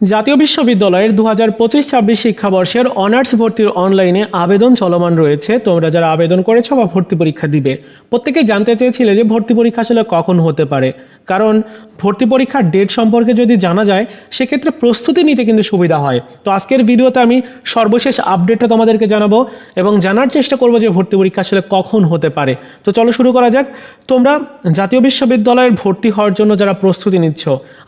জাতীয় বিশ্ববিদ্যালয়ের দু হাজার পঁচিশ ছাব্বিশ শিক্ষাবর্ষের অনার্স ভর্তির অনলাইনে আবেদন চলমান রয়েছে। তোমরা যারা আবেদন করেছ বা ভর্তি পরীক্ষা দিবে প্রত্যেকেই জানতে চেয়েছিলে যে ভর্তি পরীক্ষা আসলে কখন হতে পারে। কারণ ভর্তি পরীক্ষার ডেট সম্পর্কে যদি জানা যায়, সেক্ষেত্রে প্রস্তুতি নিতে কিন্তু সুবিধা হয়। তো আজকের ভিডিওতে আমি সর্বশেষ আপডেটটা তোমাদেরকে জানাব এবং জানার চেষ্টা করব যে ভর্তি পরীক্ষা আসলে কখন হতে পারে। তো চলো শুরু করা যাক। তোমরা জাতীয় বিশ্ববিদ্যালয়ের ভর্তি হওয়ার জন্য যারা প্রস্তুতি নিচ্ছ,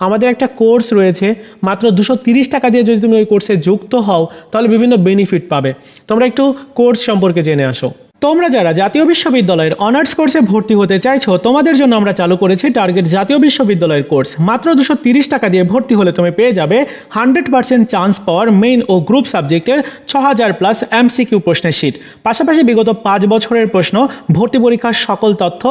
আমাদের একটা কোর্স রয়েছে, মাত্র দুশো টাকা দিয়ে যদি তুমি ওই কোর্সে যুক্ত হও, তাহলে বিভিন্ন বেনিফিট পাবে। তোমরা একটু কোর্স সম্পর্কে জেনে আসো। তোমরা যারা জাতীয় বিশ্ববিদ্যালয়ের অনার্স কোর্সে ভর্তি হতে চাইছো, তোমাদের জন্য আমরা চালু করেছি টার্গেট জাতীয় বিশ্ববিদ্যালয়ের কোর্স মাত্র দুশো তিরিশ টাকা দিয়ে ভর্তি হলে তুমি পেয়ে যাবে হান্ড্রেড পার্সেন্ট চান্স পাওয়ার মেইন ও গ্রুপ সাবজেক্টের ছ হাজার প্লাস এমসিকিউ প্রশ্নের শীট পাশাপাশি বিগত পাঁচ বছরের প্রশ্ন, ভর্তি পরীক্ষার সকল তথ্য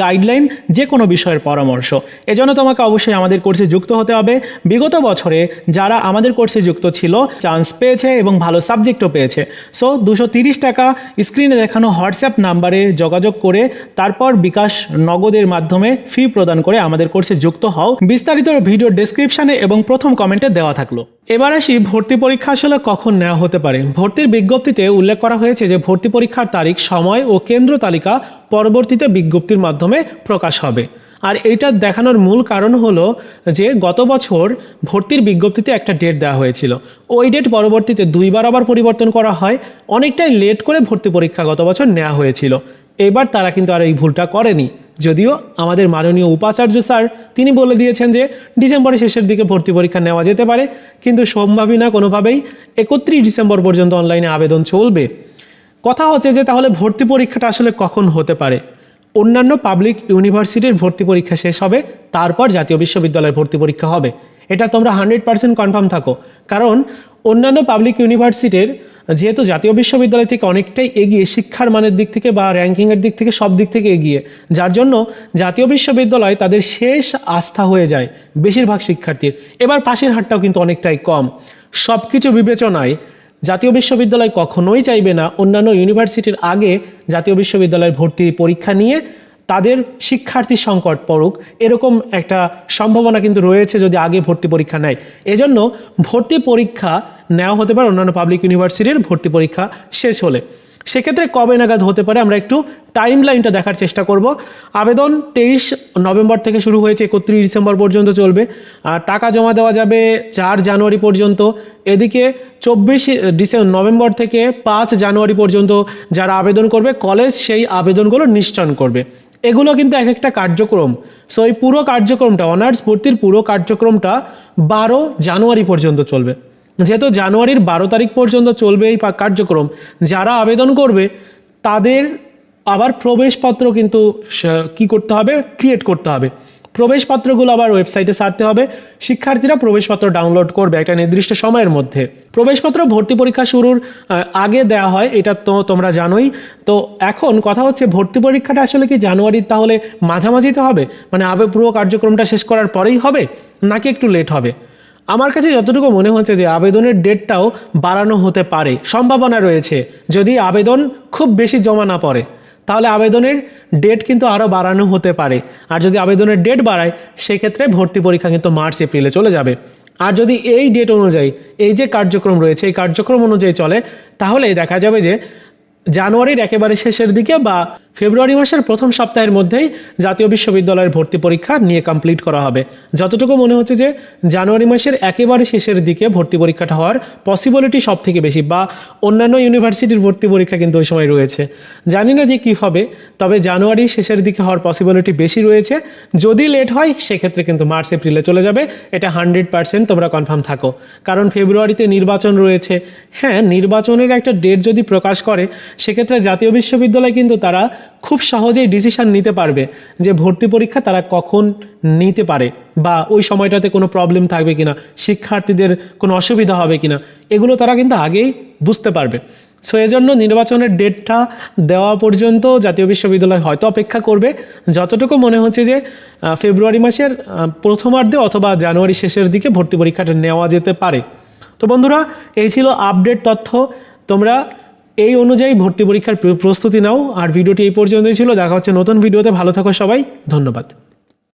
গাইডলাইন যে কোনো বিষয়ের পরামর্শ। এজন্য তোমাকে অবশ্যই আমাদের কোর্সে যুক্ত হতে হবে। বিগত বছরে যারা আমাদের কোর্সে যুক্ত ছিল চান্স পেয়েছে এবং ভালো সাবজেক্টও পেয়েছে। সো দুশো তিরিশ টাকা স্ক্রিনে দেখানো হোয়াটসঅ্যাপ নাম্বারে যোগাযোগ করে তারপর বিকাশ নগদের মাধ্যমে ফি প্রদান করে আমাদের কোর্সে যুক্ত হও। বিস্তারিত ভিডিও ডেসক্রিপশানে এবং প্রথম কমেন্টে দেওয়া থাকল। এবার আসি ভর্তি পরীক্ষা আসলে কখন নেওয়া হতে পারে? ভর্তির বিজ্ঞপ্তিতে উল্লেখ করা হয়েছে যে ভর্তি পরীক্ষার তারিখ, সময় ও কেন্দ্র তালিকা পরবর্তীতে বিজ্ঞপ্তির মাধ্যমে প্রকাশ হবে। আর এইটা দেখানোর মূল কারণ হলো যে গত বছর ভর্তির বিজ্ঞপ্তিতে একটা ডেট দেওয়া হয়েছিল। ওই ডেট পরবর্তীতে দুইবার আবার পরিবর্তন করা হয়। অনেকটাই লেট করে ভর্তি পরীক্ষা গত বছর নেওয়া হয়েছিল। এবার তারা কিন্তু আর এই ভুলটা করেনি। যদিও আমাদের মাননীয় উপাচার্য স্যার, তিনি বলে দিয়েছেন যে ডিসেম্বরের শেষের দিকে ভর্তি পরীক্ষা নেওয়া যেতে পারে। কিন্তু সম্ভাবী না কোনোভাবেই একত্রিশ ডিসেম্বর পর্যন্ত অনলাইনে আবেদন চলবে। কথা হচ্ছে যে তাহলে ভর্তি পরীক্ষাটা আসলে কখন হতে পারে? অন্যান্য পাবলিক ইউনিভার্সিটির ভর্তি পরীক্ষা শেষ হবে, তারপর জাতীয় বিশ্ববিদ্যালয়ের ভর্তি পরীক্ষা হবে। এটা তোমরা হান্ড্রেড পার্সেন্ট কনফার্ম থাকো। কারণ অন্যান্য পাবলিক ইউনিভার্সিটির যেহেতু জাতীয় বিশ্ববিদ্যালয় থেকে অনেকটাই এগিয়ে, শিক্ষার মানের দিক থেকে বা র্যাঙ্কিংয়ের দিক থেকে সব দিক থেকে এগিয়ে, যার জন্য জাতীয় বিশ্ববিদ্যালয় তাদের শেষ আস্থা হয়ে যায় বেশিরভাগ শিক্ষার্থীর। এবার পাশের হারটাও কিন্তু অনেকটাই কম। সব কিছু বিবেচনায় জাতীয় বিশ্ববিদ্যালয় কখনোই চাইবে না। অন্যান্য ইউনিভার্সিটির আগে জাতীয় বিশ্ববিদ্যালয়ের ভর্তি পরীক্ষা নিয়ে তাদের শিক্ষার্থী সংকট পড়ুক। এরকম একটা সম্ভাবনা কিন্তু রয়েছে যদি আগে ভর্তি পরীক্ষা নেয়। এজন্য ভর্তি পরীক্ষা নেওয়া হতে পারে অন্যান্য পাবলিক ইউনিভার্সিটির ভর্তি পরীক্ষা শেষ হলে। সেক্ষেত্রে কবে নাগাদ হতে পারে আমরা একটু টাইম লাইনটা দেখার চেষ্টা করব। আবেদন তেইশ নভেম্বর থেকে শুরু হয়েছে, একত্রিশ ডিসেম্বর পর্যন্ত চলবে। আর টাকা জমা দেওয়া যাবে চার জানুয়ারি পর্যন্ত। এদিকে চব্বিশ ডিসেম্বর নভেম্বর থেকে পাঁচ জানুয়ারি পর্যন্ত যারা আবেদন করবে কলেজ সেই আবেদনগুলো নিশ্চয়ন করবে। এগুলো কিন্তু এক একটা কার্যক্রম। সো এই পুরো কার্যক্রমটা অনার্স ভর্তির পুরো কার্যক্রমটা বারো জানুয়ারি পর্যন্ত চলবে। যেহেতু জানুয়ারির বারো তারিখ পর্যন্ত চলবে এই কার্যক্রম, যারা আবেদন করবে, তাদের আবার প্রবেশপত্র কিন্তু কি করতে হবে? ক্রিয়েট করতে হবে। প্রবেশপত্রগুলো আবার ওয়েবসাইটে ছাড়তে হবে। শিক্ষার্থীরা প্রবেশপত্র ডাউনলোড করবে একটা নির্দিষ্ট সময়ের মধ্যে। প্রবেশপত্র ভর্তি পরীক্ষা শুরুর আগে দেওয়া হয়, এটা তো তোমরা জানোই। তো এখন কথা হচ্ছে, ভর্তি পরীক্ষাটা আসলে কি জানুয়ারির তাহলে মাঝামাঝিতে হবে? মানে আবে পুরো কার্যক্রমটা শেষ করার পরেই হবে? নাকি একটু লেট হবে? আমার কাছে যতটুকু মনে হচ্ছে যে আবেদনের ডেটটাও বাড়ানো হতে পারে, সম্ভাবনা রয়েছে। যদি আবেদন খুব বেশি জমা না পড়ে, তাহলে আবেদনের ডেট কিন্তু আরও বাড়ানো হতে পারে। আর যদি আবেদনের ডেট বাড়ায়, সেক্ষেত্রে ভর্তি পরীক্ষা কিন্তু মার্চ, এপ্রিলে চলে যাবে। আর যদি এই ডেট অনুযায়ী, এই যে কার্যক্রম রয়েছে, এই কার্যক্রম অনুযায়ী চলে, তাহলে দেখা যাবে যে জানুয়ারির একেবারে শেষের দিকে বা ফেব্রুয়ারি মাসের প্রথম সপ্তাহের মধ্যেই জাতীয় বিশ্ববিদ্যালয়ের ভর্তি পরীক্ষা নিয়ে কমপ্লিট করা হবে। যতটুকু মনে হচ্ছে যে জানুয়ারি মাসের একেবারে শেষের দিকে ভর্তি পরীক্ষাটা হওয়ার পসিবিলিটি সব থেকে বেশি বা অন্যান্য ইউনিভার্সিটির ভর্তি পরীক্ষা কিন্তু ওই সময় রয়েছে। জানি না যে কী হবে, তবে জানুয়ারি শেষের দিকে হওয়ার পসিবিলিটি বেশি রয়েছে। যদি লেট হয়, সেক্ষেত্রে কিন্তু মার্চ এপ্রিলে চলে যাবে। এটা হান্ড্রেড পার্সেন্ট তোমরা কনফার্ম থাকো। কারণ ফেব্রুয়ারিতে নির্বাচন রয়েছে। হ্যাঁ নির্বাচনের একটা ডেট যদি প্রকাশ করে সেক্ষেত্রে জাতীয় বিশ্ববিদ্যালয় কিন্তু তারা খুব সহজেই ডিসিশান নিতে পারবে যে ভর্তি পরীক্ষা তারা কখন নিতে পারে বা ওই সময়টাতে কোনো প্রবলেম থাকবে কিনা, শিক্ষার্থীদের কোনো অসুবিধা হবে কিনা, এগুলো তারা কিন্তু আগেই বুঝতে পারবে। সো এজন্য নির্বাচনের ডেটটা দেওয়া পর্যন্ত জাতীয় বিশ্ববিদ্যালয় হয়তো অপেক্ষা করবে। যতটুকু মনে হচ্ছে যে ফেব্রুয়ারি মাসের প্রথমার্ধে অথবা জানুয়ারি শেষের দিকে ভর্তি পরীক্ষাটা নেওয়া যেতে পারে। তো বন্ধুরা, এই ছিল আপডেট তথ্য। তোমরা এই অনুযায়ী ভর্তি পরীক্ষার প্রস্তুতি নাও। আর ভিডিওটি এই পর্যন্তই ছিল। দেখা হচ্ছে নতুন ভিডিওতে। ভালো থাকো সবাই। ধন্যবাদ।